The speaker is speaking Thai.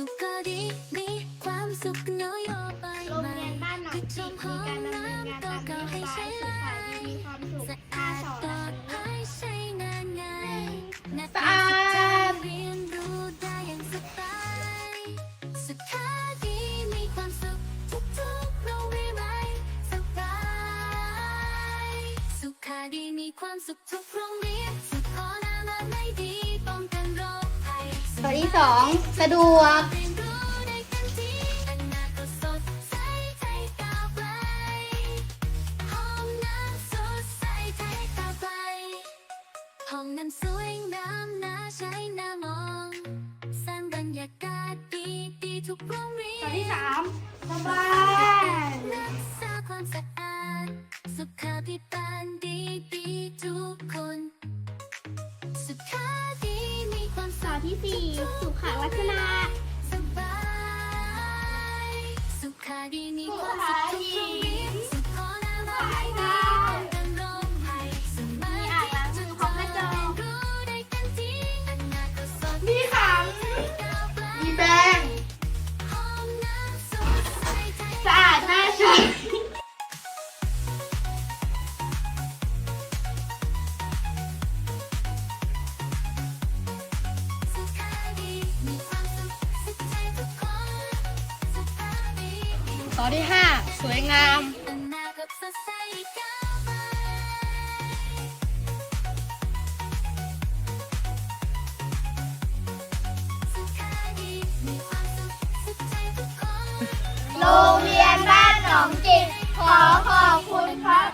ุขก็ดีมีความสุขน้อยไปโรงเรียนบ้านหนองจิมีการดำเนินงานตามนโยบายสุขภาพดีมีความสุขค่าใช้งานไงนักศึกษาเรียนรู้ได้อย่างสบายสุขดีมีความสุขทุกๆโรงเรีไหสบายสุขดีมีความสุขทุกโรงเรียนสุขอนามาไดีป้องกันโรค สดใสใจก้าวไกลห้องน้ำสวยงามน่าใช้น่ามอง สร้างบรรยากาศดีดีๆทุกโรงเรียตัวนที่สามสบายรักษาความสะอาด สุขาภิบาลดีดีๆทุกคน ที่สี่สุขวัฒนาสบาย สุขาดีมีความสุข ต่อที่ 5 สวยงาม โรงเรียนบ้านหนองจิกขอขอบคุณครับ